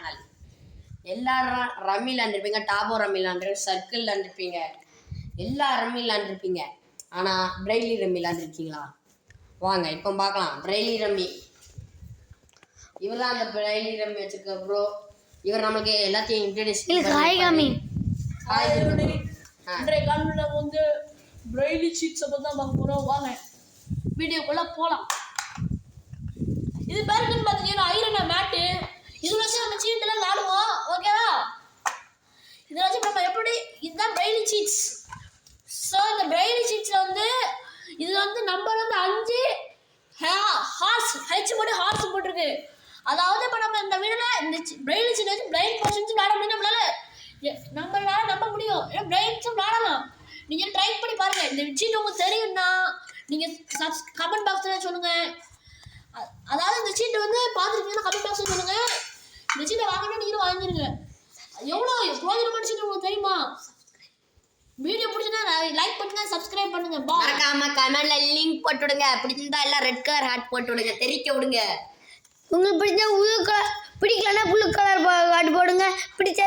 Channel எல்லாரும் rummy விளாண்டுருப்பீங்க டாபோ ரம்மி விளாண்டுருப்பீங்க சர்க்கிள் விளாண்டுருப்பீங்க எல்லா ரம்மி விளாண்டுருப்பீங்க ஆனால் பிரெய்லி ரம்மி விளாண்டுருக்கீங்களா வாங்க இப்போ பார்க்கலாம். Braille rummy. இவர் தான் அந்த பிரெய்லி ரம்மி வச்சிருக்க ப்ரோ இவர் நம்மளுக்கு எல்லாத்தையும் இன்ட்ரடியூஸ் இல்ல காய்காமி. ஹாய். இன்றைய காலையில் வந்து பிரெய்லி சீட்ஸை பற்றி தான் பார்க்க போகிறோம் வாங்க வீடியோக்குள்ளே போகலாம் இதுதான் பிரெய்லி சீட்ஸ் ஸோ இந்த பிரெய்லி சீட்ஸில் வந்து இது வந்து நம்பர் வந்து அஞ்சு ஹார்ஸ் ஹெச் போட்டு ஹார்ஸ் போட்டிருக்கு. அதாவது இப்போ நம்ம இந்த வீடில் இந்த பிரெய்லி சீட் வச்சு பிரெயின் போர்ஷன்ஸ் விளாட முடியும் நம்மளால? நம்மளால நம்ப முடியும். ஏன்னா பிரெயின்ஸும் விளாடலாம் நீங்கள் ட்ரை பண்ணி பாருங்கள் இந்த சீட் உங்களுக்கு தெரியும்னா நீங்கள் சப்ஸ் கமெண்ட் பாக்ஸில் சொல்லுங்கள் அதாவது இந்த சீட்டை வந்து பார்த்துருக்கீங்கன்னா கமெண்ட் பாக்ஸில் சொல்லுங்கள் இந்த சீட்டை வாங்கினா நீங்களும் வாங்கிருங்க. எவ்வளோ பிரோஜனமான சீட்டு உங்களுக்கு தெரியுமா? வீடியோ பிடிச்சினா லைக் பண்ணுங்க சப்ஸ்கிரைப் பண்ணுங்க. பா மறக்காம கமெண்ட்ல லிங்க் போட்டு விடுங்க பிடிச்சிருந்தா எல்லாம் ரெட் கலர் ஹார்ட் போட்டு விடுங்க தெரிக்க விடுங்க. உங்களுக்கு பிடிச்ச புழு கலர் பிடிக்கலன்னா புழு கலர் காட்டு போடுங்க. பிடிச்ச